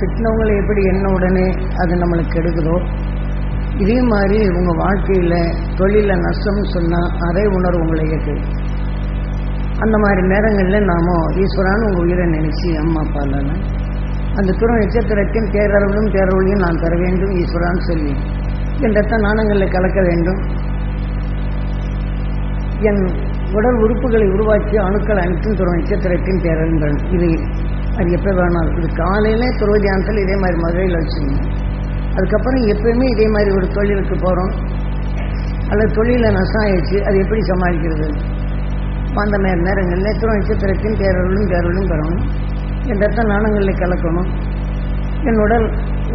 திட்டினவங்களை எப்படி என்ன உடனே அது நம்மளுக்கு எடுக்குதோ இதே மாதிரி உங்கள் வாழ்க்கையில் தொழிலில் நஷ்டம்னு சொன்னால் அதே உணர்வு உங்களை இயக்குது அந்த மாதிரி நேரங்களில் நாம் ஈஸ்வரான்னு உங்கள் உயிரை நினச்சி அம்மா அப்பா இல்லைன்னா அந்த துறை நட்சத்திரத்தின் தேரருளும் தேரவழியும் நான் தர வேண்டும் ஈஸ்வரான்னு சொல்லி. என் ரத்த நாணங்களில் கலக்க வேண்டும். என் உடல் உறுப்புகளை உருவாக்கி அணுக்கள் அனைத்தும் துறை நட்சத்திரத்தின் தேரங்கள் இது அது எப்போ வேணும் இது காலையில் துருவ தியானத்தில் இதே மாதிரி மதுரையில் வச்சுருந்தோம். அதுக்கப்புறம் எப்பயுமே இதே மாதிரி ஒரு தொழிலுக்கு போகிறோம் அல்லது தொழிலில் நஷ்டம் ஆயிடுச்சு அது எப்படி சமாளிக்கிறது? அந்த மாதிரி நேரங்களில் துறை நட்சத்திரத்தின் தேரர்களும் தேரர்களும் பெறணும். என் ரத்த நாணங்களில் கலக்கணும். என் உடல்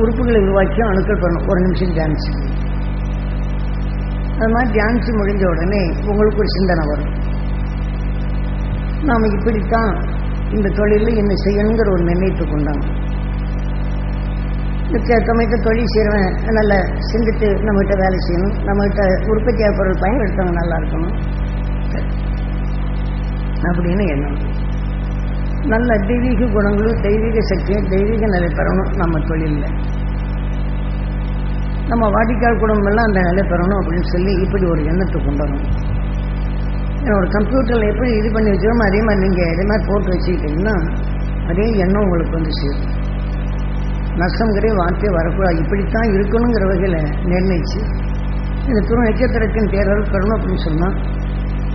உறுப்புகளை உருவாக்கி அணுக்கள் பண்ணணும் ஒரு நிமிஷம் தியானிச்சு. அது மாதிரி தியானிச்சு முடிஞ்ச உடனே உங்களுக்கு ஒரு சிந்தனை வரும். நாம் இப்படித்தான் இந்த தொழிலில் என்ன செய்யணுங்கிற ஒரு நிர்ணயித்து கொண்டாங்க. சமயத்தை தொழில் செய்கிறவன் நல்ல சிந்தித்து நம்மகிட்ட வேலை செய்யணும். நம்மகிட்ட உற்பத்தியாக பொருள் பயன்படுத்தவங்க நல்லா இருக்கணும். அப்படின்னு எண்ணம். நல்ல தெய்வீக குணங்களும் தெய்வீக சக்தியும் தெய்வீக நிலை பெறணும் நம்ம தொழிலில். நம்ம வாடிக்கையாளர் குடும்பம் எல்லாம் அந்த நிலை பெறணும் அப்படின்னு சொல்லி இப்படி ஒரு எண்ணத்தை கொண்டு வரணும். என்னோட கம்ப்யூட்டரில் எப்படி இது பண்ணி வச்சுக்கோமோ அதே மாதிரி நீங்கள் இதே மாதிரி போட்டு வச்சுக்கிட்டீங்கன்னா அதே எண்ணம் உங்களுக்கு வந்து சேரும் நஷ்டங்கிற வார்த்தை வரக்கூடாது. இப்படித்தான் இருக்கணுங்கிற வகையில் நிர்ணயிச்சு இந்த துணை நட்சத்திரத்தின் தேர்தல் பெறணும் அப்படின்னு சொன்னால்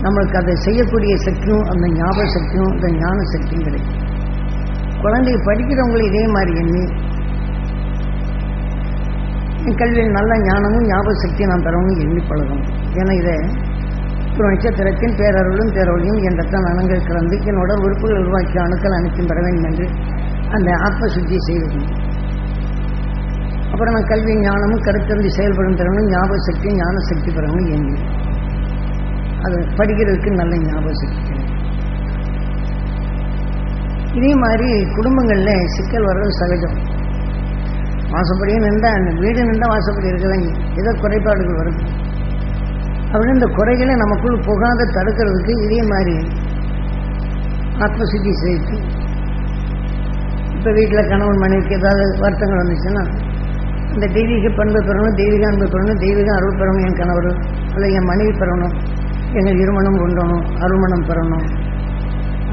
நம்மளுக்கு அதை செய்யக்கூடிய சக்தியும் அந்த ஞாபக சக்தியும் அந்த ஞான சக்தியும் கிடைக்கும். குழந்தை படிக்கிறவங்களும் இதே மாதிரி எண்ணி என் கல்வியில் நல்ல ஞானமும் ஞாபக சக்தியும் நான் பெறவும் எண்ணி பழகணும். ஏன்னா இதை ஒரு நட்சத்திரத்தின் பேரருளும் பேரொழியும் என்ற தான் நலங்கள் கலந்து என்னோட உறுப்புகள் உருவாக்கி அணுக்கள் அனைத்தும் பெற வேண்டும் என்று அந்த ஆத்ம சுத்தியை செய்வது அப்புறம் நான் கல்வி ஞானமும் கருத்தறிந்து செயல்படும் திறனும் ஞாபக சக்தி ஞான சக்தி பெறவும் எண்ணி அது படிக்கிறதுக்கு நல்ல ஞாபக சக்தி இதே மாதிரி குடும்பங்களில் சிக்கல் வர்றது சகஜம். வாசப்படியே நின்றா அந்த வீடு நின்றா வாசப்படி இருக்குதாங்க. ஏதோ குறைபாடுகள் வருது. அப்படின்னு இந்த குறைகளை நமக்குள் புகாத தடுக்கிறதுக்கு இதே மாதிரி ஆத்மசித்தி சேர்த்து இப்போ வீட்டில் கணவன் மனைவிக்கு ஏதாவது வருத்தங்கள் வந்துச்சுன்னா இந்த தெய்வீக பண்பு பெறணும் தெய்வீக அன்பு பெறணும் தெய்வீக அருள் பெறணும் என் கணவர் அல்ல என் மனைவி பெறணும் எங்கள் இருமணம் கொண்டணும் அருள்மணம் பெறணும்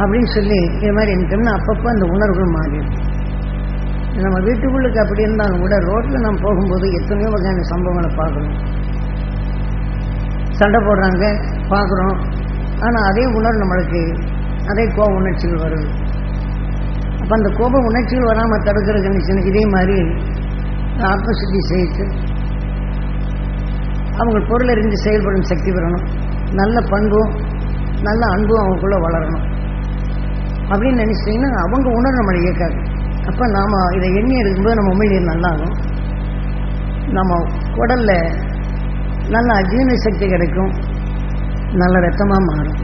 அப்படின்னு சொல்லி இது மாதிரி எனக்கு அப்பப்போ அந்த உணர்வுகள் மாறிடும் நம்ம வீட்டுக்குள்ளுக்கு அப்படி இருந்தாலும் கூட ரோட்டில் நம்ம போகும்போது எத்தனையோ வகையான சம்பவங்களை பார்க்கணும். சண்டை போடுறாங்க பார்க்குறோம். ஆனால் அதே உணர்வு நம்மளுக்கு அதே கோப உணர்ச்சிகள் வருது அப்போ அந்த கோப உணர்ச்சிகள் வராமல் தடுக்கிற கண்டிஷனுக்கு இதே மாதிரி ஆத்மசுத்தி செய்து அவங்க பொருள் அறிந்து செயல்படும் சக்தி பெறணும். நல்ல பண்பும் நல்ல அன்பும் அவங்களுக்குள்ளே வளரணும். அப்படின்னு நினச்சிட்டிங்கன்னா அவங்க உணர்வு நம்மளை இயக்காது. அப்போ நாம் இதை எண்ணி எடுக்கும்போது நம்ம உமிழ்நீர் நல்லாகும். நம்ம உடலில் நல்ல அஜீர்ண சக்தி கிடைக்கும். நல்ல ரத்தமாக மாறும்.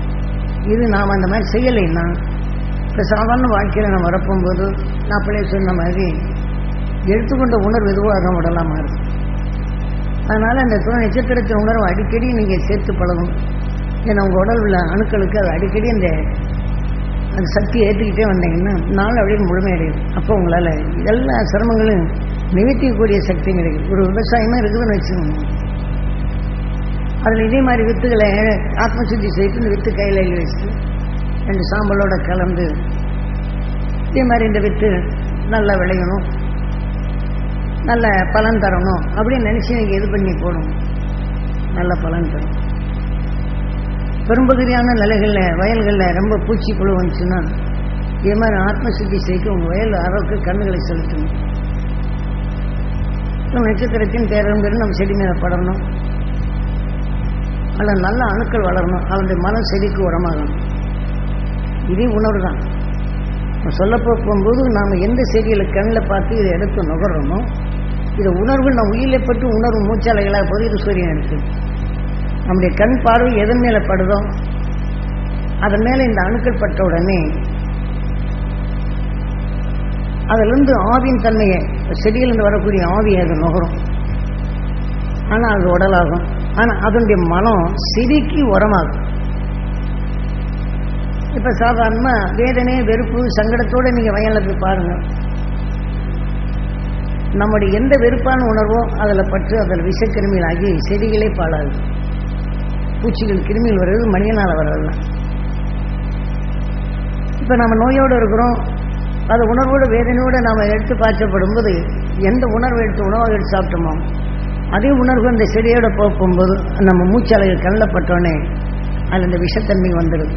இது நாம் அந்த மாதிரி செய்யலைன்னா இப்போ சாதாரண வாழ்க்கையில் நம்ம வரப்போகும்போது நான் அப்படியே சொன்ன மாதிரி எடுத்துக்கொண்ட உணர்வு எதுவாக உடலாக மாறும் அதனால் அந்த துணை நட்சத்திரத்தின் உணர்வு அடிக்கடி நீங்கள் சேர்த்து பழகும். ஏன்னா உங்கள் உடல் உள்ள அணுக்களுக்கு அது அடிக்கடி அந்த அந்த சக்தியை ஏற்றுக்கிட்டே வந்தீங்கன்னா நாள் அப்படியே முழுமையடையும். அப்போ உங்களால் எல்லா சிரமங்களும் நிவர்த்திக்கக்கூடிய சக்தி கிடைக்கும். ஒரு விவசாயமாக இருக்குதுன்னு வச்சுக்கோங்க. அதில் இதே மாதிரி வித்துகளை ஆத்மசுத்தி செய்து இந்த வித்து கையில் எழுதி வச்சு ரெண்டு சாம்பலோட கலந்து இதே மாதிரி இந்த வித்து நல்லா விளையணும். நல்ல பலன் தரணும் அப்படின்னு நினச்சி நீங்கள் இது பண்ணி போடணும் நல்ல பலன் தரும் பெரும்பகுதியான நிலைகளில் வயல்களில் ரொம்ப பூச்சி புழு வந்துச்சுன்னா இதே மாதிரி ஆத்மசுத்தி செய்து உங்கள் வயல் அளவுக்கு கண்ணுகளை செலுத்தணும். நட்சத்திரத்தின் பேரம்பெரும் நம்ம செடி மேலே படணும். அதில் நல்ல அணுக்கள் வளரணும். அவனுடைய மனம் செடிக்கு உரமாகணும் இதே உணர்வு தான் சொல்ல போகும்போது நாம் எந்த செடிகளை கண்ணில் பார்த்து இதை எடுத்து நுகர்றோமோ இதை உணர்வு நம்ம உயிரில் பட்டு உணர்வு மூச்சாலைகளாக போது இது சூரியன் இருக்குது நம்முடைய கண் பார்வை எதன் மேலே படுதோ அதன் மேலே இந்த அணுக்கள் பட்ட உடனே அதிலிருந்து ஆவியின் தன்மையை செடியிலிருந்து வரக்கூடிய ஆவியை அது நுகரும். ஆனால் அது உடலாகும். ஆனால் அதனுடைய மனம் செடிக்கு உரமாகும். இப்போ சாதாரணமாக வேதனை வெறுப்பு சங்கடத்தோடு நீங்கள் வயலில் போய் பாருங்கள் நம்முடைய எந்த வெறுப்பான உணர்வோ அதில் பற்று அதில் விஷக்கிருமிகள் ஆகி செடிகளே பாழாது பூச்சிகள் கிருமிகள் வர்றது மனிதனால் வர்றதில்ல இப்போ நம்ம நோயோடு இருக்கிறோம். அது உணர்வோடு வேதனையோடு நாம் எடுத்து பாய்ச்சப்படும் போது எந்த உணர்வு எடுத்து உணவாக எடுத்து சாப்பிட்டோமோ அதே உணர்வு அந்த செடியோட போகும்போது நம்ம மூச்சாலைகள் கண்ணில் பட்டோடனே அதில் இந்த விஷத்தன்மை வந்துடுது.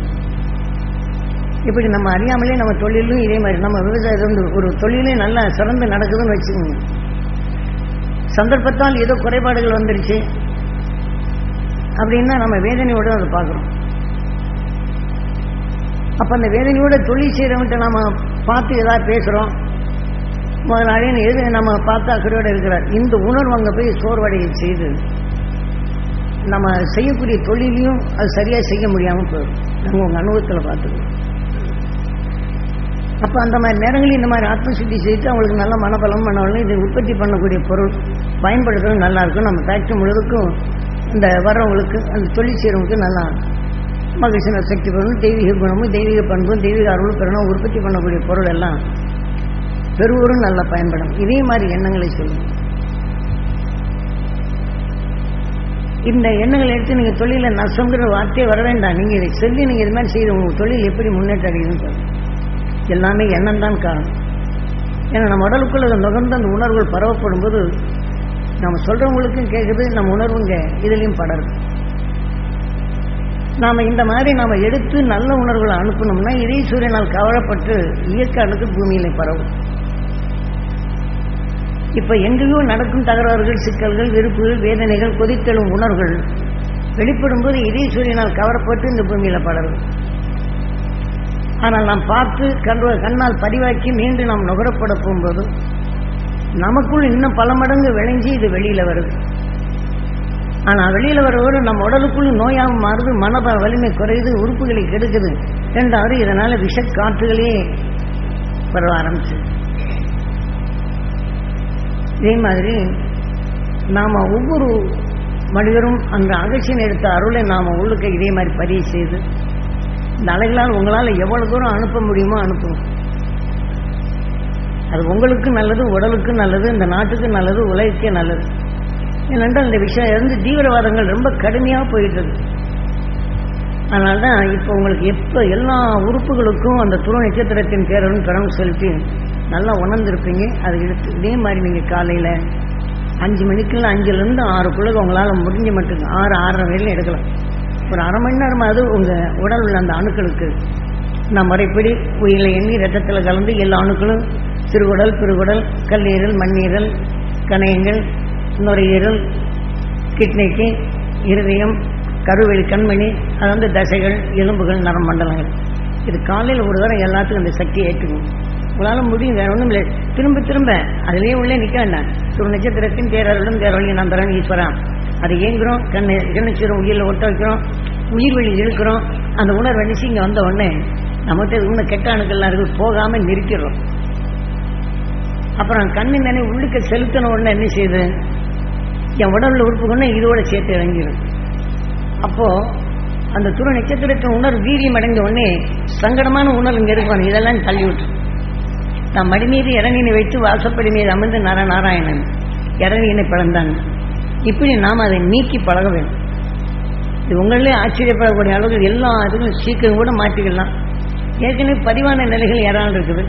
இப்படி நம்ம அறியாமலே நம்ம தொழிலும் இதே மாதிரி நம்ம விவசாயத்தை ஒரு தொழிலே நல்லா சிறந்து நடக்குதுன்னு வச்சுக்கோங்க. சந்தர்ப்பத்தால் ஏதோ குறைபாடுகள் வந்துருச்சு. அப்படின்னா நம்ம வேதனையோடு அதை பார்க்குறோம். அப்போ அந்த வேதனையோட தொழில் செய்கிறவன்ட்ட நம்ம பார்த்து ஏதாவது பேசுகிறோம் முதலாளின்னு எது நம்ம பார்த்தா அக்கறையோடு இருக்கிறார். இந்த உணர்வு அங்கே போய் சோர்வடைய செய்து நம்ம செய்யக்கூடிய தொழிலையும் அது சரியாக செய்ய முடியாமல் போயிடும். நம்ம உங்கள் அனுபவத்தில் பார்த்துக்கணும் அப்போ அந்த மாதிரி நேரங்களில் இந்த மாதிரி ஆத்ம சுத்தி செய்து அவங்களுக்கு நல்ல மனபலம் மனவளம் இதை உற்பத்தி பண்ணக்கூடிய பொருள் பயன்படுத்துறது நல்லா இருக்கும். நம்ம ஃபேக்ட்ரி முழுவதுக்கும் இந்த வர்றவங்களுக்கு அந்த தொழில் செய்கிறவங்களுக்கு நல்லா மகிழ்ச்சி சக்தி பெறணும். தெய்வீக குணமும் தெய்வீக பண்பும் தெய்வீக அருள் பெறணும். உற்பத்தி பண்ணக்கூடிய பொருள் எல்லாம் பெருவரும் நல்லா பயன்படும். இதே மாதிரி எண்ணங்களை சொல்லும் இந்த எண்ணங்களை எடுத்து நீங்கள் தொழிலில் நஷ்டங்கிற வார்த்தையே வர வேண்டாம். நீங்கள் இதை சொல்லி நீங்கள் இது மாதிரி செய்து உங்கள் தொழில் எப்படி முன்னேற்றம் அடையுதுன்னு சொல்லுங்கள் எல்லாமே எண்ணம் தான் காரணம். ஏன்னா நம்ம உடலுக்குள்ள அது நுகர்ந்து அந்த உணர்வுகள் பரவப்படும் போது நம்ம சொல்கிறவங்களுக்கும் கேட்குது நம்ம உணர்வுங்க இதுலேயும் படருது நாம் இந்த மாதிரி நாம் எடுத்து நல்ல உணர்வுகளை அனுப்பணும்னா இதே சூரியனால் கவலைப்பட்டு இயற்கை அணுக்கு பூமியில பரவும். இப்போ எங்கேயோ நடக்கும் தகராறுகள் சிக்கல்கள் வெறுப்புகள் வேதனைகள் கொதித்தெழும் உணர்வுகள். வெளிப்படும் போது இதே சூரியனால் கவரப்பட்டு இந்த பூமியில படரும். ஆனால் நாம் பார்த்து கண்ட கண்ணால் பதிவாக்கி மீண்டும் நாம் நுகரப்பட போகும்போது நமக்குள் இன்னும் பல மடங்கு விளைஞ்சி இது வெளியில வருது ஆனால் வெளியில வரவோடு நம் உடலுக்குள் நோயாக மாறுது மன வலிமை குறையுது உறுப்புகளை கெடுக்குது. என்றாரு இதனால விஷக்காற்றுகளே பரவ ஆரம்பிச்சு இதே மாதிரி நாம் ஒவ்வொரு மனிதரும் அந்த அகசியம் எடுத்த அருளை நாம் உள்ளுக்க இதே மாதிரி பதிவு செய்து இந்த அலைகளால் உங்களால் எவ்வளோ தூரம் அனுப்ப முடியுமோ அனுப்புவோம். அது உங்களுக்கு நல்லது உடலுக்கு நல்லது இந்த நாட்டுக்கு நல்லது உலகக்கே நல்லது. ஏனென்றால் இந்த விஷயம் இருந்து தீவிரவாதங்கள் ரொம்ப கடுமையாக போயிட்டு அதனால தான் இப்போ உங்களுக்கு எப்போ எல்லா உறுப்புகளுக்கும் அந்த துணை நட்சத்திரத்தின் பேரலும் கடன் செலுத்தி நல்லா உணர்ந்துருப்பீங்க. அது எடுத்து இதே மாதிரி நீங்கள் காலையில் அஞ்சு மணிக்குள்ள அஞ்சுலேருந்து ஆறுக்குள்ளே உங்களால் முடிஞ்ச மட்டும் ஆறு ஆறரை வரையிலும் எடுக்கலாம். ஒரு அரை மணி நேரமாவது உங்கள் உடல் உள்ள அந்த அணுக்களுக்கு. நான் முறைப்படி உயிரில் எண்ணி ரத்தத்தில் கலந்து எல்லா அணுக்களும் சிறுகுடல் பெருகுடல் கல்லீரல் மண்ணீரல் கணையங்கள் நுரையீரல் கிட்னிக்கு இருதயம் கருவெளி கண்மணி அது வந்து தசைகள் எலும்புகள் நரம்பண்டலங்கள் இது காலையில் ஒரு தடவை எல்லாத்துக்கும் அந்த சக்தியை ஏற்றுக்கணும் உங்களால் முடியும் வேற ஒன்றும் இல்லை. திரும்ப திரும்ப. அதிலேயே உள்ளே நிற்க வேண்டாம். ஒரு நட்சத்திரத்தின் தேரருடன் தேரவழி நந்தரன் ஈஸ்வரா. அதை ஏங்குறோம் கண்ணு கண்ணிச்சிரும் உயிரில் ஒட்ட வைக்கிறோம் உயிர் வழி இழுக்கிறோம். அந்த உணர்வு நினைச்சு இங்கே வந்த உடனே நம்மகிட்ட இன்னும் கெட்ட அணுக்கள்லாம் இருக்குது போகாமல் நிறுத்திடுறோம். அப்புறம் கண்ணு நினை உள்ளுக்க செலுத்தின உடனே என்ன செய்யுது? என் உடல்ல உறுப்பு கொண்டு இதோட சேர்த்து இறங்கிடும். அப்போ அந்த துரு நட்சத்திரத்தின் உணர்வு வீரியம் அடைந்த உடனே சங்கடமான உணர்வு இங்கே இருக்கும் இதெல்லாம் தள்ளி விட்டுரும். நான் மடி மீது இறங்கினை வைத்து வாசப்படி மீது அமர்ந்து நர நாராயணன் இறங்கினை பிறந்தான் இப்படி நாம் அதை நீக்கி பழக வேண்டும். இது உங்களே ஆச்சரியப்படக்கூடிய அளவுக்கு எல்லா இதுக்கும் சீக்கிரம் கூட மாற்றிக்கலாம். ஏற்கனவே பதிவான நிலைகள் ஏறாமல் இருக்குது.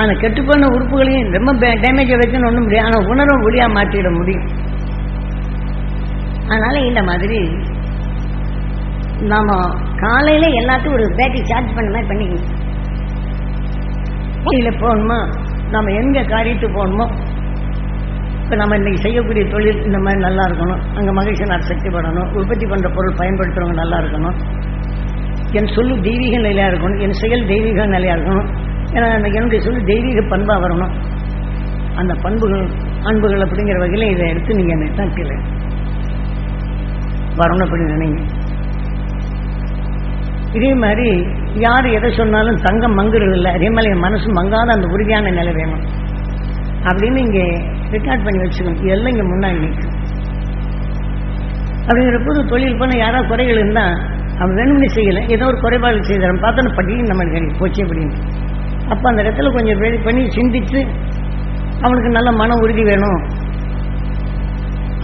ஆனால் கெட்டுப்போன உறுப்புகளையும் ரொம்ப டேமேஜை வைக்கணும் ஒன்றும் முடியாது. ஆனால் உணர்வு ஒளியாக மாற்றிட முடியும். அதனால இந்த மாதிரி நாம காலையில எல்லாத்தையும் ஒரு பேட்டரி சார்ஜ் பண்ண மாதிரி பண்ணிக்கணும். வாழ்க்கையில போகணுமா? நம்ம எங்க காரியத்துக்கு போகணுமோ? இப்போ நம்ம இன்னைக்கு செய்யக்கூடிய தொழில் இந்த மாதிரி நல்லா இருக்கணும். அங்கே மகிழ்ச்சி நான் சக்தி படணும். உற்பத்தி பண்ணுற பொருள் பயன்படுத்துறவங்க நல்லா இருக்கணும். என் சொல்லு தெய்வீக நிலையாக இருக்கணும். என் செயல் தெய்வீக நிலையாக இருக்கணும். ஏன்னா என்னுடைய சொல்லு தெய்வீக பண்பாக வரணும். அந்த பண்புகள் அன்புகள் அப்படிங்கிற வகையில் இதை எடுத்து நீங்கள் என்ன தான் வரணும் அப்படின்னு நினைங்க. இதே மாதிரி யார் எதை சொன்னாலும் தங்கம் மங்குறது இல்லை அதே மாதிரி என் மனசு மங்காத அந்த உறுதியான நிலை வேணும். அப்படின்னு இங்கே ரெக்கார்ட் பண்ணி வச்சுக்கணும். இதெல்லாம் இங்கே முன்னாடி நிற்கும் அப்படிங்கிற போது தொழில் பண்ண யாராவது குறைகள் இருந்தால் அவன் வேணும்னு செய்யலை. ஏதோ ஒரு குறைபாடு செய்தாரன் பார்த்தோன்னு பட்டி நம்ம கிடைக்கும் போச்சு அப்படின்னு. அப்போ அந்த இடத்துல கொஞ்சம் ரெடி பண்ணி சிந்தித்து அவனுக்கு நல்ல மன உறுதி வேணும்.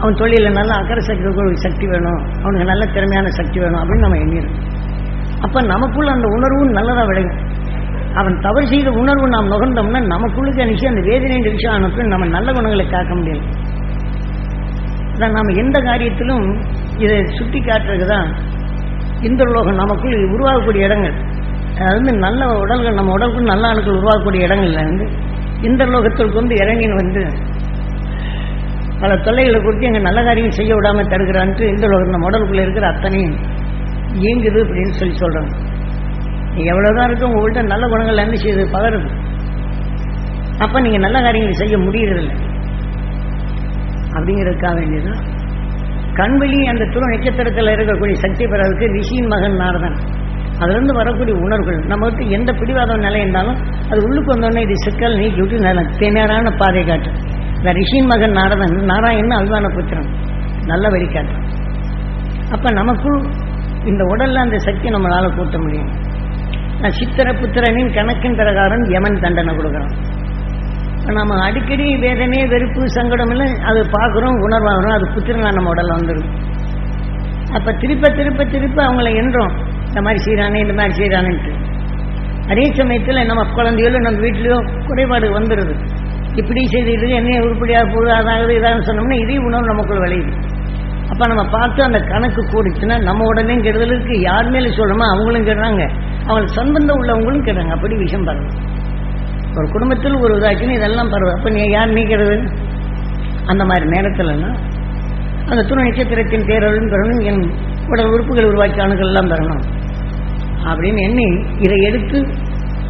அவன் தொழிலில் நல்ல அக்கறை சக்தி சக்தி வேணும். அவனுக்கு நல்ல திறமையான சக்தி வேணும் அப்படின்னு நம்ம எண்ணிருக்கோம் அப்போ நமக்குள்ள அந்த உணர்வும் நல்லதாக விளையும். அவன் தவறு செய்த உணர்வு நாம் நுகர்ந்தோம்னா நமக்குள்ளுக்கு நிச்சயம் அந்த வேதனை விஷயம் அனுப்பி நம்ம நல்ல குணங்களை காக்க முடியும் அதான் நாம் எந்த காரியத்திலும் இதை சுட்டி காட்டுறது தான் இந்திரலோகம் நமக்குள் உருவாகக்கூடிய இடங்கள். அதாவது நல்ல உடல்கள் நம்ம உடலுக்குள் நல்ல அணுக்கள் உருவாகக்கூடிய இடங்கள்ல இருந்து லோகத்திற்கு வந்து இறங்கின்னு வந்து பல தொல்லைகளை கொடுத்து எங்கள் நல்ல காரியம் செய்ய விடாமல் தடுக்கிறான்ட்டு இந்த லோகம் நம்ம உடலுக்குள்ளே இருக்கிற அத்தனையும் இயங்குது அப்படின்னு சொல்லி சொல்கிறாங்க நீ எவ்வளோதான் இருக்கும் உங்கள்கிட்ட நல்ல குணங்கள் என்ன செய்யுது பகருது. அப்போ நீங்கள் நல்ல காரியங்களை செய்ய முடியறதில்லை. அப்படிங்கிறதுக்காக வேண்டியதுதான். கண்வெளி அந்த துணை நட்சத்திரத்தில் இருக்கக்கூடிய சக்தி பெறதுக்கு ரிஷியின் மகன் நாரதன். அதுலேருந்து வரக்கூடிய உணர்வுகள் நம்மகிட்ட எந்த பிடிவாதம் நிலை இருந்தாலும் அது உள்ளுக்கு வந்தோடனே இது சிக்கல் நீக்கி விட்டு நல்ல தேனையான பாதை காட்டும் இந்த ரிஷியின் மகன் நாரதன் நாராயணன் அல்வான புத்திரன். நல்ல வழி காட்டும் அப்போ நமக்குள் இந்த உடல்ல அந்த சக்தி நம்மளால கூட்ட முடியும். நான் சித்திர புத்திரனின் கணக்கின் பிரகாரம் யமன் தண்டனை கொடுக்குறோம் நம்ம அடிக்கடி வேதனை வெறுப்பு சங்கடம் இல்லை அது பார்க்குறோம் உணர்வாகிறோம் அது புத்திரனா நம்ம உடல்ல வந்துடும் அப்போ திருப்ப திருப்ப திருப்ப அவங்கள என்றோம். இந்த மாதிரி செய்கிறானே இந்த மாதிரி செய்கிறானேன்ட்டு அதே சமயத்தில் நம்ம குழந்தைகளோ நம்ம வீட்லேயோ குறைபாடு வந்துடுது இப்படி செய்துட்டு என்ன உருப்படியாக போகுது அதாவது இதான்னு சொன்னோம்னா இதே உணவு நமக்குள் விளையுது. அப்போ நம்ம பார்த்து அந்த கணக்கு கூடிச்சுன்னா நம்ம உடனே கெடுதலுக்கு யார் மேலே சொல்கிறோமோ அவங்களும் கெடுறாங்க. அவங்களுக்கு சம்பந்தம் உள்ளவங்களும் கெடுறாங்க. அப்படி விஷயம் பாருங்க. ஒரு குடும்பத்தில் ஒரு இதாச்சுன்னு இதெல்லாம் பரவாயில்ல அப்போ நீ யார் நீக்கிறது அந்த மாதிரி நேரத்தில்னா அந்த துணை நட்சத்திரத்தின் பேரலும் பெறணும் என் உடல் உறுப்புகள் உருவாக்கிய அணுகள் எல்லாம் பெறணும் அப்படின்னு எண்ணி இதை எடுத்து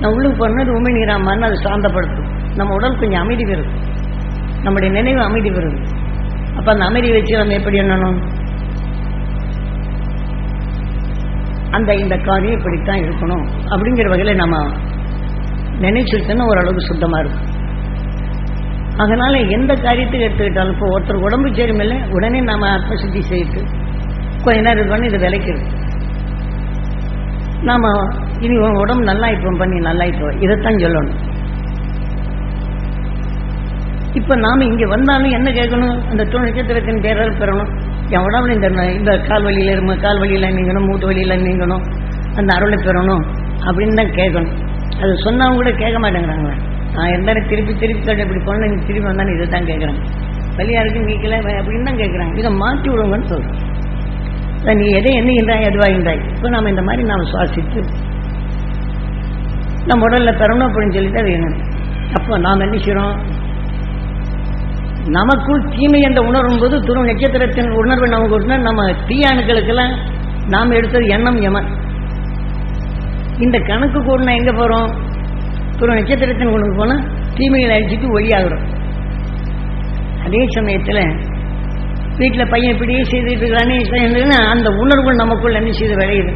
நான் உள்ளுக்கு போனது உண்மை நீராமான்னு அதை சாந்தப்படுத்தும். நம்ம உடல் கொஞ்சம் அமைதி பெறும். நம்முடைய நினைவு அமைதி பெறும். அப்போ அந்த அமைதி வச்சு நம்ம எப்படி எண்ணணும்? அந்த இந்த காரியம் இப்படித்தான் இருக்கணும். அப்படிங்கிற வகையில் நம்ம நினைச்சிருக்கோன்னா ஓரளவுக்கு சுத்தமாக இருக்கும். அதனால எந்த காரியத்துக்கு எடுத்துக்கிட்டாலும் இப்போ ஒருத்தர் உடம்பு சரிமில்லை உடனே நம்ம ஆத்மசுத்தி செய்து கொஞ்ச நேரம் இது பண்ணி விளைக்கிறது நாம இனி உன் உடம்பு நல்லா இப்போ பண்ணி நல்லா இப்போ இதைத்தான் சொல்லணும். இப்போ நாம இங்க வந்தாலும் என்ன கேட்கணும்? அந்த துணை நட்சத்திரத்தின் பேரால் பெறணும். என் இந்த இந்த கால் வழியில இரும கால் வழியில நீங்கணும் மூட்டு வழியில நீங்கணும் அந்த அருளை பெறணும் அப்படின்னு தான் கேட்கணும். அது சொன்னவங்க கூட கேட்க மாட்டேங்கிறாங்களே நான் இருந்தாலும் திருப்பி திருப்பி கேட்டு இப்படி போன நீங்க திருப்பி வந்தாலும் இதை தான் கேட்குறாங்க வழியா இருக்கு நீக்கல அப்படின்னு தான் கேட்குறாங்க இதை மாற்றி விடுங்கன்னு சொல்றேன். நீ எதை எதுவாக எதுவாகின்றாய் இப்போ நாம இந்த மாதிரி நாம் சுவாசித்து நம்ம உடல்ல பெறணும் அப்படின்னு சொல்லிட்டு அது வேணும். அப்போ நாம் என்ன செய்யறோம்? நமக்குள் தீமை என்ற உணரும் போது துரு நட்சத்திரத்தின் உணர்வு நமக்கு நம்ம தீயாணுக்களுக்கெல்லாம் நாம் எடுத்தது எண்ணம் யமன் இந்த கணக்கு கூட எங்க போறோம்? துரு நட்சத்திரத்தின் உணர்வு போனா தீமைகளை அழிச்சிட்டு ஒளியாகிறோம் அதே சமயத்தில் வீட்டில் பையன் இப்படியே செய்துட்டு இருக்கிறானே அந்த உணர்வு நமக்குள் என்ன செய்து விளையுது?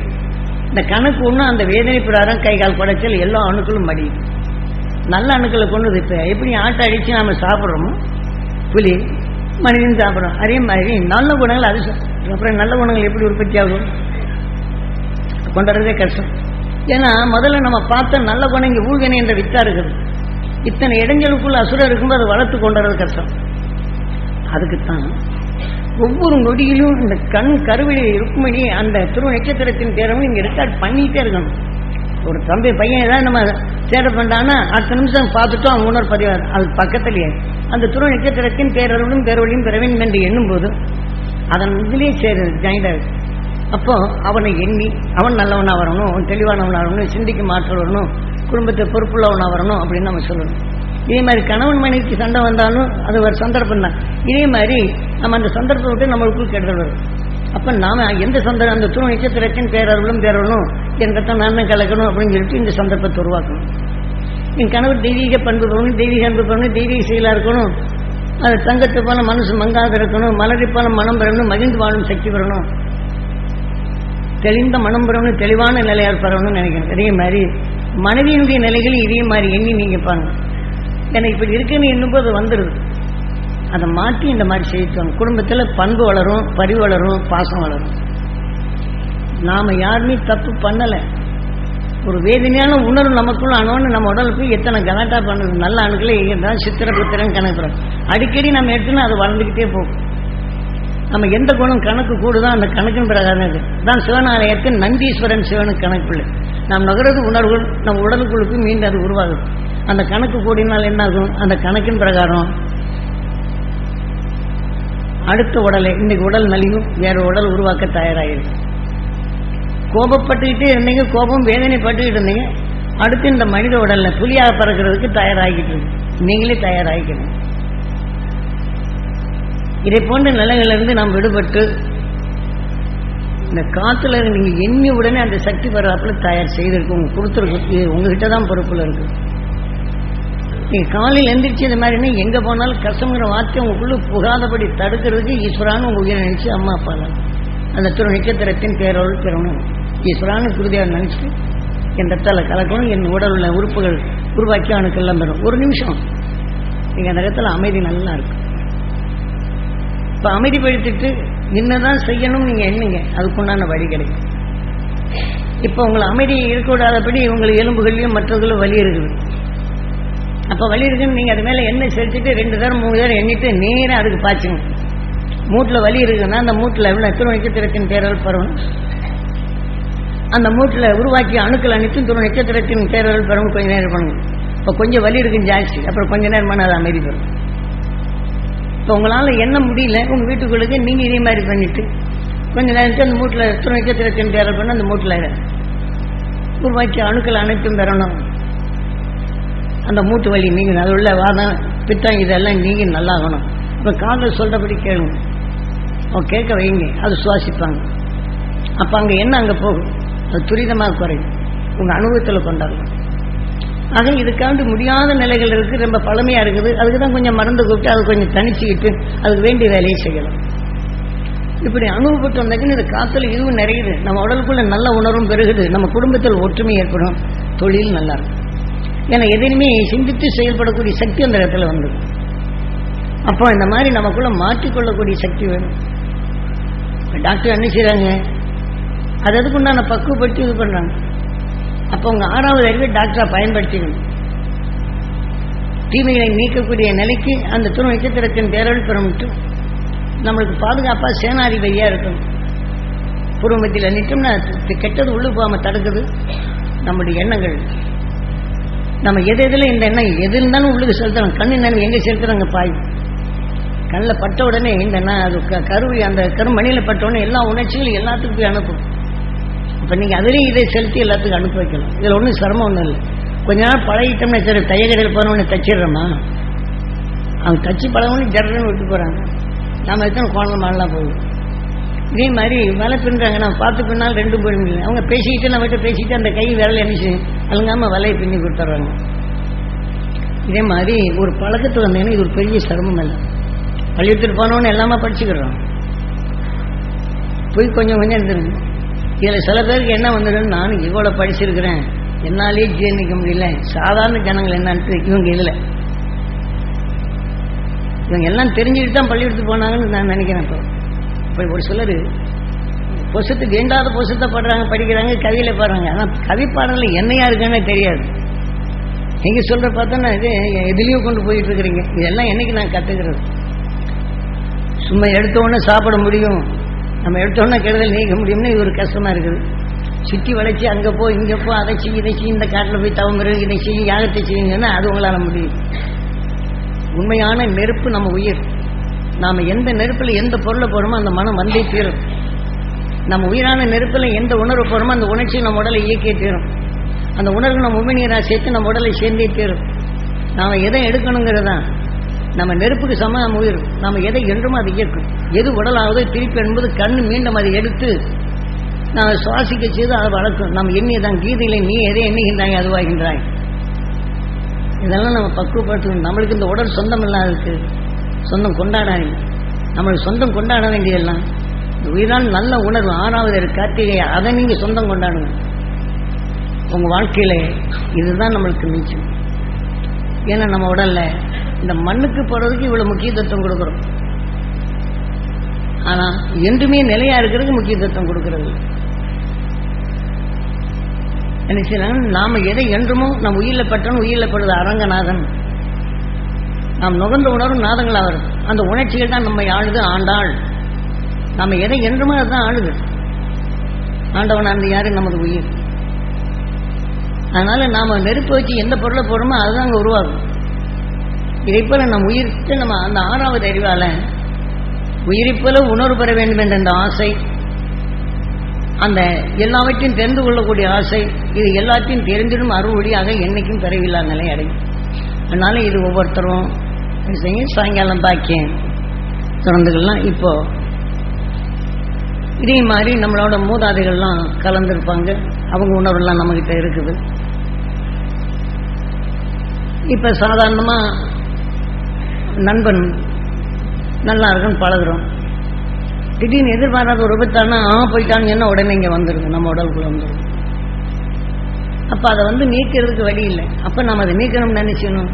இந்த கணக்கு ஒன்று அந்த வேதனை பிரகாரம் கை கால் குடைச்சல் எல்லா அணுக்களும் மடியுது. நல்ல அணுக்களை கொண்டு இப்போ எப்படி ஆட்டை அடித்து நாம் சாப்பிட்றோமோ புலி மனிதன் சாப்பிடும் அதே மாதிரி நல்ல குணங்கள் அது அப்புறம் நல்ல குணங்கள் எப்படி உற்பத்தி ஆகும்? கொண்டாடுறதே கஷ்டம். ஏன்னா முதல்ல நம்ம பார்த்த நல்ல குணம் இங்கே ஊழ்வினை என்ற வித்தா இருக்குது. இத்தனை இடைஞ்சலுக்குள்ள அசுரம் இருக்கும்போது அதை வளர்த்து கொண்டாடுறது கஷ்டம். அதுக்குத்தான் ஒவ்வொரு நொடியிலும் இந்த கண் கருவிழி ருக்மிணி அந்த திரு நட்சத்திரத்தின் பேரவும் இங்கே ரெக்கார்ட் பண்ணிட்டே இருக்கணும். ஒரு தம்பி பையன் ஏதாவது நம்ம சேட்டை பண்ணான்னா அடுத்த நிமிஷம் பார்த்துட்டோம் அவன் உணர் பதிவார். அது பக்கத்திலேயே. அந்த துரு நட்சத்திரத்தின் பேரருளும் பேரொழியும் பிறவின் என்று எண்ணும்போது அதன் இதுலேயே சேரு ஜாயிண்ட் ஆகுது. அப்போ அவனை எண்ணி அவன் நல்லவனாக வரணும் அவன் வரணும் சிந்திக்கு மாற்றல் வரணும் குடும்பத்தை பொறுப்புள்ளவனாக வரணும் அப்படின்னு நம்ம சொல்லணும். இதே மாதிரி கணவன் மனைவிக்கு சண்டை வந்தாலும் அது ஒரு சந்தர்ப்பம் தான் இதே மாதிரி நம்ம அந்த சந்தர்ப்பத்தை விட்டு நம்மளுக்குள் கெடுதல் வரும். அப்ப நாம எந்த சந்தர்ப்பம் அந்த துணை நட்சத்திரத்தின் பேரர்களும் பேரவனும் என்கிட்ட நான் கலக்கணும் அப்படின்னு சொல்லிட்டு இந்த சந்தர்ப்பத்தை உருவாக்கணும். என் கணவர் தெய்வீக பண்பு பண்ணணும் தெய்வீக அன்பு பண்ணணும் தெய்வீக செயலா இருக்கணும். அது தங்கத்தை போல மனசு மங்காத இருக்கணும் மலரை போல மனம் பெறணும் மகிழ்ந்து வாழும் சக்தி பெறணும். தெளிந்த மனம் பெறணும் தெளிவான நிலையார் பெறணும்னு நினைக்கிறேன் அதே மாதிரி மனைவியினுடைய நிலைகள் இதே மாதிரி எண்ணி நீங்க பாருங்க. எனக்கு இப்படி இருக்குன்னு என்னும்போது வந்துடுது அதை மாற்றி இந்த மாதிரி செய்யணும் குடும்பத்தில் பண்பு வளரும் பரி வளரும் பாசம் வளரும். நாம் யாருமே தப்பு பண்ணலை. ஒரு வேதனையான உணர்வு நமக்குள்ள அணுன்னு நம்ம உடலுக்கு எத்தனை கலாட்டா பண்ணுது. நல்ல அணுக்களே இருந்தால் சித்திர புத்திரன் கணக்குறோம். அடிக்கடி நம்ம எடுத்துன்னு அது வளர்ந்துக்கிட்டே போகும். நம்ம எந்த குணம் கணக்கு கூடுதோ அந்த கணக்கின் பிரகாரம் இது தான் சிவனாலயத்தின் நந்தீஸ்வரன் சிவனுக்கு கணக்குள்ள. நாம் நகரது உணர்வுகள் நம்ம உடலுக்குள்ளுக்கு மீண்டும் அது உருவாகும் அந்த கணக்கு கூடினால் என்ன ஆகும் அந்த கணக்கின் பிரகாரம் அடுத்த உடலை இன்னைக்கு உடல் நலிவும் வேற உடல் உருவாக்க தயாராகிருக்கு கோபப்பட்டுக்கிட்டே இருந்தீங்க கோபம் வேதனைப்பட்டுக்கிட்டு இருந்தீங்க. அடுத்து இந்த மனித உடல்ல புலியாக பறக்கிறதுக்கு தயாராகிட்டு இருக்கு. நீங்களே தயாராகிக்கணும். இதை போன்ற நிலைகளிலிருந்து நாம் விடுபட்டு இந்த காத்துல நீங்க எண்ணி உடனே அந்த சக்தி பரவாப்பில் தயார் செய்திருக்கு உங்க கொடுத்துருக்கு உங்ககிட்ட தான் பொறுப்புல இருக்கு. நீங்கள் காலையில் எந்திரிச்சு இந்த மாதிரினா எங்கே போனாலும் கஷ்டங்கிற வார்த்தை உங்களுக்குள்ளே புகாதபடி தடுக்கிறதுக்கு ஈஸ்வரான்னு உங்க உயிரை நினைச்சு அம்மா அப்பா அந்த திரு நட்சத்திரத்தின் பேரோடு பெறணும் ஈஸ்வரான்னு குருதியாக நினச்சி என் ரத்தால கலக்கணும் என் உடல் உள்ள உறுப்புகள் உருவாக்கி அணுக்கெல்லாம் பெறும் ஒரு நிமிஷம். நீங்கள் அந்த இடத்துல அமைதி நல்லா இருக்கும் இப்போ அமைதிப்படுத்திட்டு என்னதான் செய்யணும்னு நீங்கள் எண்ணுங்க. அதுக்குண்டான வழி கிடைக்கும். இப்போ உங்களை அமைதி இருக்கக்கூடாதபடி உங்களுக்கு எலும்புகள்லையும் மற்றவர்களும் வலி இருக்குது அப்ப வலி இருக்குன்னு நீங்க அது மேல எண்ணெய் செலுத்திட்டு ரெண்டு தரம் மூணு தரம் எண்ணிட்டு நேராக அதுக்கு பாய்ச்சுங்க. மூட்டில் வலி இருக்குன்னா அந்த மூட்டில் எவ்வளோ துணை நட்சத்திரத்தின் பேரல் பருவம்? அந்த மூட்டில் உருவாக்கி அணுக்கள் அனைத்தும் துணை நட்சத்திரத்தின் பேரல் பருவம் கொஞ்ச நேரம் பண்ணுங்க. இப்போ கொஞ்சம் வலி இருக்குன்னு ஜாஸ்தி அப்புறம் கொஞ்ச நேரமான அது அமைதி பெறும் இப்போ உங்களால் என்ன முடியல உங்கள் வீட்டுக்குள்ளுக்கு நீங்கள் இதே மாதிரி பண்ணிட்டு கொஞ்சம் நேரத்துக்கு அந்த மூட்டில் துணை நட்சத்திரத்தின் பேரல் பண்ண அந்த மூட்டில் உருவாக்கி அணுக்கள் அனைத்தும் பெறணும். அந்த மூட்டு வலி நீங்கள் அது உள்ள வாதம் பித்தம் இதெல்லாம் நீங்கள் நல்லாகணும். இப்போ காதல் சொல்கிறபடி கேளுங்க. அவன் கேட்க வைங்க. அது சுவாசிப்பாங்க. அப்போ அங்கே என்ன அங்கே போகும்? அது துரிதமாக குறையும். உங்கள் அனுபவத்தில் கொண்டாடலாம். ஆக இதுக்காண்டு முடியாத நிலைகள் இருக்குது ரொம்ப பழமையாக இருக்குது. அதுக்கு தான் கொஞ்சம் மருந்து கூப்பிட்டு அது கொஞ்சம் தனிச்சுக்கிட்டு அதுக்கு வேண்டிய வேலையை செய்யலாம். இப்படி அனுபவப்பட்டு வந்தாக்கின்னு இது காத்துல இதுவும் நிறையுது. நம்ம உடலுக்குள்ள நல்ல உணர்வும் பெருகுது. நம்ம குடும்பத்தில் ஒற்றுமை ஏற்படும். தொழில் நல்லா இருக்கும். ஏன்னா எதையுமே சிந்தித்து செயல்படக்கூடிய சக்தி அந்த இடத்துல வந்து அப்போ இந்த மாதிரி நமக்குள்ள மாற்றிக்கொள்ளக்கூடிய சக்தி வேணும். டாக்டர் என்ன செய்றாங்க? அது அதுக்குண்டான பக்குவப்பட்டு இது பண்றாங்க. அப்போ உங்க ஆறாவது அறிவை டாக்டரா பயன்படுத்திக்கணும். தீமைகளை நீக்கக்கூடிய நிலைக்கு அந்த துணை நட்சத்திரத்தின் பேரல் பெறமிட்டு நம்மளுக்கு பாதுகாப்பா சேனாதிபதியா இருக்கணும். பூர்வமத்தில் நிட்டோம்னா கெட்டது உள்ளு போகாம தடுக்குது. நம்முடைய எண்ணங்கள் நம்ம எது எதில் இந்த எண்ணம் எது இருந்தாலும் உள்ளுக்கு செலுத்தணும். கண்ணு நினைவு எங்கே செலுத்துறாங்க பாய்? கண்ணில் பட்ட உடனே இந்த எண்ணம் அது க- கருவி அந்த கருமணியில் பட்ட உடனே எல்லா உணர்ச்சிகளும் எல்லாத்துக்கும் போய் அனுப்பும். அப்போ நீங்கள் அதுலேயும் இதை செலுத்தி எல்லாத்துக்கும் அனுப்பி வைக்கலாம் இதில் ஒன்றும் சிரமம் ஒன்றும் இல்லை. கொஞ்ச நாள் பழகிட்டோம்னா சரி தையக்கடையில் போனவொடனே தச்சிடுறோமா? அவங்க தச்சு பழகணும்னு ஜர்றன்னு விட்டு போகிறாங்க நம்ம எத்தனை குழந்தை மாடலாம் போகுது? இதே மாதிரி வலை பின்னுறாங்க நான் பார்த்து பின்னால் ரெண்டும் போயிடுங்க அவங்க பேசிக்கிட்டு நம்மகிட்ட பேசிட்டு அந்த கை விரல் என்னச்சு அழுங்காம வலையை பின்னி கொடுத்துட்றாங்க. இதே மாதிரி ஒரு பழக்கத்துக்கு வந்தேன்னா இது ஒரு பெரிய சிரமம் இல்லை. பள்ளியத்தில் போனோன்னு எல்லாமே படிச்சுக்கிறோம். போய் கொஞ்சம் கொஞ்சம் எடுத்துருங்க இதில் சில பேருக்கு என்ன வந்துடும் நானும் இவ்வளோ படிச்சிருக்கிறேன். என்னாலே ஜீர்ணிக்க முடியல. சாதாரண ஜனங்கள் என்னன்ட்டு இவங்க இதில். இவங்க எல்லாம் தெரிஞ்சுக்கிட்டு தான் பள்ளியெடுத்து போனாங்கன்னு நான் நினைக்கிறேன் இப்போ. இப்போ ஒரு சிலர் பொசத்து வேண்டாத பொசுத்தை பாடுறாங்க படிக்கிறாங்க கவியில பாடுறாங்க. ஆனால் கவி பாடல என்னையா இருக்குன்னு தெரியாது. நீங்க சொல்ற பார்த்தோன்னா இது எதுலேயும் கொண்டு போயிட்டு இருக்கிறீங்க. இதெல்லாம் என்னைக்கு நான் கத்துக்கிறது? சும்மா எடுத்த உடனே சாப்பிட முடியும். நம்ம எடுத்த உடனே கெடுதல் நீக்க முடியும்னு இது ஒரு கஷ்டமா இருக்குது. சுற்றி வளைச்சி அங்கே போ இங்கே போ அதை செய்ய இதை செய்ய இந்த காட்டில் போய் தவமிரு இதை செய்ய யாகத்தை செய்யுங்கன்னா அது உங்களால் முடியும். உண்மையான நெருப்பு நம்ம உயிர். நாம எந்த நெருப்புல எந்த பொருளை போறோமோ அந்த மனம் வந்தே தீரும். நம்ம உயிரான நெருப்புல எந்த உணர்வு போறோமோ அந்த உணர்ச்சி நம்ம உடலை இயக்கியே தீரும். அந்த உணர்வு நம்ம உமிழ்நீரா சேர்த்து நம்ம உடலை சேர்ந்தே தீரும். நாம எதை எடுக்கணுங்கிறதா? நம்ம நெருப்புக்கு சம நம்ம உயிர். நம்ம எதை என்றும் அதை இயக்கும். எது உடலாவது திருப்பி என்பது கண் மீண்டும் அதை எடுத்து நாம் சுவாசிக்க செய்து அதை வளர்க்கும். நம்ம எண்ணியதான் கீதையில நீ எதை எண்ணுகின்றாய் அதுவாகின்றாய் இதெல்லாம் நம்ம பக்குவப்படுத்தணும். நம்மளுக்கு இந்த உடல் சொந்தம் இருக்குது சொந்தம் கொண்டாடாதீங்க. நம்மளுக்கு சொந்தம் கொண்டாட வேண்டியதெல்லாம். இந்த உயிரால் நல்ல உணர்வு. ஆறாவது கார்த்திகை அதை நீங்க சொந்தம் கொண்டாடுங்க. உங்க வாழ்க்கையில இதுதான் நம்மளுக்கு மிச்சம். ஏன்னா நம்ம உடல்ல இந்த மண்ணுக்கு போறதுக்கு இவ்வளவு முக்கியத்துவம் கொடுக்குறோம். ஆனா என்றுமே நிலையா இருக்கிறதுக்கு முக்கியத்துவம் கொடுக்கறது என்ன செய்யலாம் நாம எதை என்றுமோ நம் உயிரில் பட்டவன் உயிரில் படுது அரங்கநாதன். நாம் நுகர்ந்த உணரும் நாதங்கள் அவர். அந்த உணர்ச்சிகள் தான் நம்மை ஆளுது ஆண்டாள். நம்ம எதை என்றுமோ அதுதான் ஆளுது. ஆண்டவன் அந்த யாரு நமது உயிர். அதனால நாம நெருப்பு வச்சு எந்த பொருளை போடுறோமோ அதுதான் அங்கே உருவாகும். இதை போல நம் உயிர்த்து நம்ம அந்த ஆறாவது அறிவால உயிரை போல உணர்வு பெற வேண்டும் என்ற அந்த ஆசை அந்த எல்லாவற்றையும் தெரிந்து கொள்ளக்கூடிய ஆசை இது எல்லாத்தையும் தெரிந்திடும் வழியாக என்னைக்கும் பிறவில்லா நிலை அடையும் அதனால இது ஒவ்வொருத்தரும் செய்யும் சாயங்காலம் பாக்கியம் திறந்துகள்லாம் இப்போ இதே மாதிரி நம்மளோட மூதாதைகள்லாம் கலந்துருப்பாங்க. அவங்க உணர்வுலாம் நம்மக்கிட்ட இருக்குது. இப்போ சாதாரணமாக நண்பன் நல்லா இருக்குன்னு பழகுறோம். திடீர்னு எதிர்பாராத ஒரு விபத்தானா ஆ போயிட்டான்னு என்ன உடனே இங்கே வந்துடுது நம்ம உடலுக்குள்ள வந்துடும் அப்போ அதை வந்து நீக்கிறதுக்கு வழி இல்லை. அப்போ நம்ம அதை நீக்கணும்னு நினைச்சணும்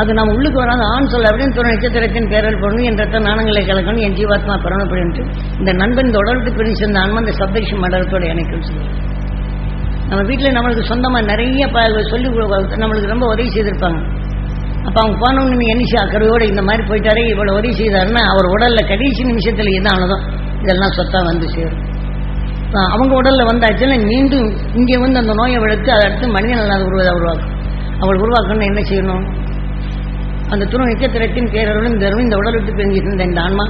அது நம்ம உள்ளுக்கு வராது ஆண் சொல்ல அப்படின்னு துணை நட்சத்திரத்தின் பேரல் பொருணும் என் ரத்த நாணங்களை கலக்கணும் என் ஜீவாத்மா பிறனப்படின்ட்டு இந்த நண்பன் இந்த உடலுக்கு பிரிஞ்சு இந்த ஆன்மா இந்த சப்தரிஷி மண்டலத்தோட இணைக்கும் சொல்லுவாங்க. நம்ம வீட்டில் நம்மளுக்கு சொந்தமாக நிறைய ப சொல்லி நம்மளுக்கு ரொம்ப உதவி செய்திருப்பாங்க. அப்போ அவங்க போனவங்க நீங்கள் என்னிஷா அக்கறையோடு இந்த மாதிரி போயிட்டாரே இவ்வளோ உதவி செய்தாருன்னா அவர் உடலில் கடைசி நிமிஷத்தில் எது இதெல்லாம் சொத்தாக வந்து சேரும். அவங்க உடலில் வந்தாச்சுன்னா மீண்டும் இங்கே வந்து அந்த நோயை விழுத்து அதை அடுத்து மனிதன் அல்லாத உருவதை உருவாக்கும். அவள் உருவாக்கணும்னு என்ன செய்யணும்? அந்த துணை நட்சத்திரத்தின் பேரருடன் இந்த இந்த உடல் விட்டு பிரிஞ்சிருந்த இந்த ஆன்மா?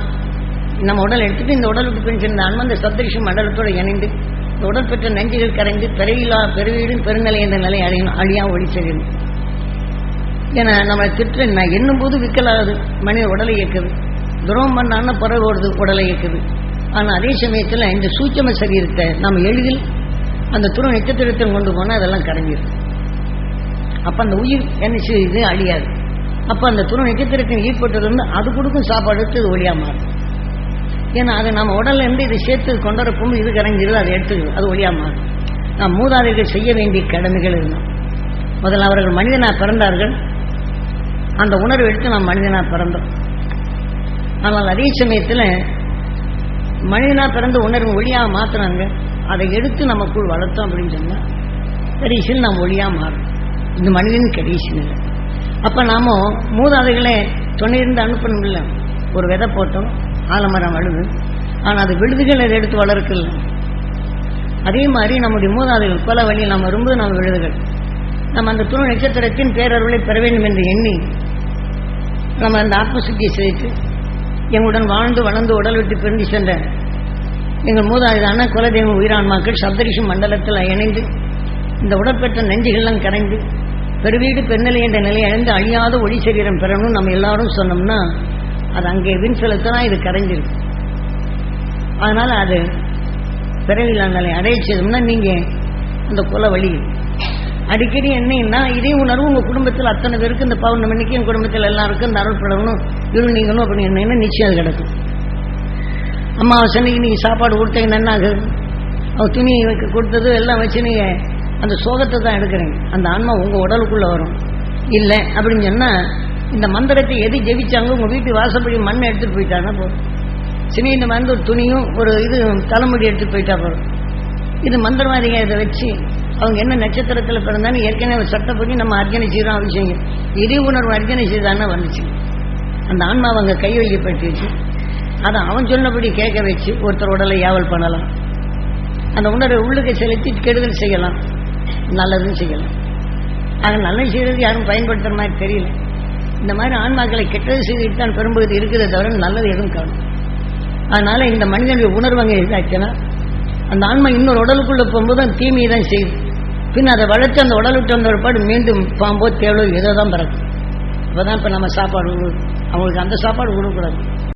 நம்ம உடல் எடுத்துட்டு இந்த உடல் விட்டு பிரிஞ்சிருந்த ஆன்மா இந்த சப்தரிஷி மண்டலத்தோடு இணைந்து இந்த உடல் பெற்ற நஞ்சிகள் கரைந்து பெருவிழா பெருவீடும் பெருநிலை என்ற நிலை அழியணும் அழியா ஒளி செல்லும் ஏன்னா நம்ம திட்டு நான் எண்ணும் போது விக்கலாகுது. மனித உடலை இயக்குது. துரோகம் பண்ணான்னா பிறகு ஓடுது உடலை இயக்குது. ஆனால் அதே சமயத்தில் இந்த சூட்சம சரீரத்தை நம்ம எளிதில் அந்த துணை நட்சத்திரத்தை கொண்டு போனால் அதெல்லாம் கரைஞ்சிடும் அப்போ அந்த உயிர் என்ன செய்யுது? அழியாது. அப்போ அந்த துணை நட்சத்திரத்தின் வந்து அது கொடுக்கும் சாப்பாடு எடுத்து இது ஒளியாக மாறும். ஏன்னா அது நம்ம உடல்ல இருந்து இதை சேர்த்து கொண்டுறப்போது இது கரைஞ்சிருது அதை எடுத்துக்கிறது அது ஒளியாக மாறும். நாம் மூதாதைகள் செய்ய வேண்டிய கடமைகள் இருந்தோம் முதல்ல அவர்கள் மனிதனாக பிறந்தார்கள். அந்த உணர்வு எடுத்து நாம் மனிதனாக பிறந்தோம். ஆனால் அதே சமயத்தில் மனிதனாக பிறந்த உணர்வு ஒளியாக மாற்றுறாங்க அதை எடுத்து நமக்குள் வளர்த்தோம் அப்படின்னு சொன்னால் கடைசியில் நாம் ஒளியாக மாறும். இந்த மனிதன் கடைசியில் இல்லை அப்போ நாம மூதாதைகளே துணையிருந்து அனுப்பணும் இல்லை ஒரு விதை போட்டோம் ஆலமரம் அழுது. ஆனால் அது விழுதுகள் அதை எடுத்து வளர்க்கல அதே மாதிரி நம்முடைய மூதாதைகள் பல வழியில் நாம் வரும்போது நம்ம விழுதுகள். நம்ம அந்த துணை நட்சத்திரத்தின் பேரருளை பெற வேண்டும் என்று எண்ணி நம்ம அந்த ஆத்மசுத்தியை செய்து எங்களுடன் வாழ்ந்து வளர்ந்து உடல் விட்டு பிரிந்து சென்ற எங்கள் மூதாதைதான குலதெய்வ உயிரான்மாக்கள் சப்தரிஷி மண்டலத்தில் இணைந்து இந்த உடற்பெற்ற நெஞ்சுகள்லாம் கரைந்து பெருவீடு பெண்ணிலை என்ற நிலை அழிந்து அழியாத ஒளி சரீரம் பெறணும்னு நம்ம எல்லாரும் சொன்னோம்னா அது அங்கே வின் செலுத்தினா இது கரைஞ்சிருக்கு அதனால் அது பிறவிலா நிலை அடைய நீங்கள் அந்த குல வழி. அடிக்கடி என்னன்னா இதே உணர்வு உங்கள் குடும்பத்தில் அத்தனை பேருக்கு இந்த பௌர்ணமிக்கு என் குடும்பத்தில் எல்லாருக்கும் இந்த அருள் படணும் இரு நீங்களும் அப்படின்னு என்னன்னா நிச்சயம் அது கிடக்கும். அம்மாவாசை அன்னைக்கு நீங்கள் சாப்பாடு கொடுத்தீங்கன்னா என்ன ஆகுது அவள் துணி கொடுத்தது எல்லாம் வச்சு நீங்கள் அந்த சோகத்தை தான் எடுக்கிறீங்க அந்த ஆன்மா உங்க உடலுக்குள்ள வரும். இல்லை அப்படின்னு சொன்னா இந்த மந்திரத்தை எது ஜெபிச்சாங்க உங்க வீட்டு வாசப்படி மண்ணை எடுத்துட்டு போயிட்டாங்கன்னா போதும். சினி இந்த மாதிரி ஒரு துணியும் ஒரு இது தலைமுடி எடுத்துட்டு போயிட்டா போதும். இது மந்திரவாதிங்க இதை வச்சு அவங்க என்ன நட்சத்திரத்தில் பிறந்தாலும் ஏற்கனவே ஒரு சட்டப்படி நம்ம அர்ச்சனை செய்கிறோம் அவசியம் இதே உணர்வு அர்ஜனை செய்தானே வந்துச்சு. அந்த ஆன்மா அவங்க கை வைக்கப்பட்டு வச்சு அதை அவன் சொன்னபடி கேட்க வச்சு ஒருத்தர் உடலை யாவல் பண்ணலாம். அந்த உணர்வை உள்ளுக்கு செலுத்தி கெடுதல் செய்யலாம். நல்லதும் செய்யலாம் ஆக நல்லது செய்கிறது யாரும் பயன்படுத்துகிற மாதிரி தெரியல. இந்த மாதிரி ஆன்மாக்களை கெட்டது செய்துட்டு தான் பெரும்பகுதி இருக்கிறத தவிர நல்லது எதுவும் காணும். அதனால இந்த மனிதனுடைய உணர்வங்க அங்கே இதாச்சுன்னா அந்த ஆன்மா இன்னொரு உடலுக்குள்ள போகும்போது அந்த தீமையை தான் செய்யுது. பின் அதை வளர்த்து அந்த உடலுக்கு வந்த ஒருபாடு மீண்டும் பாம்போ தேவலோ ஏதோ தான் பிறக்கும். அப்போ தான் இப்போ நம்ம சாப்பாடு அவங்களுக்கு அந்த சாப்பாடு கொடுக்கக்கூடாது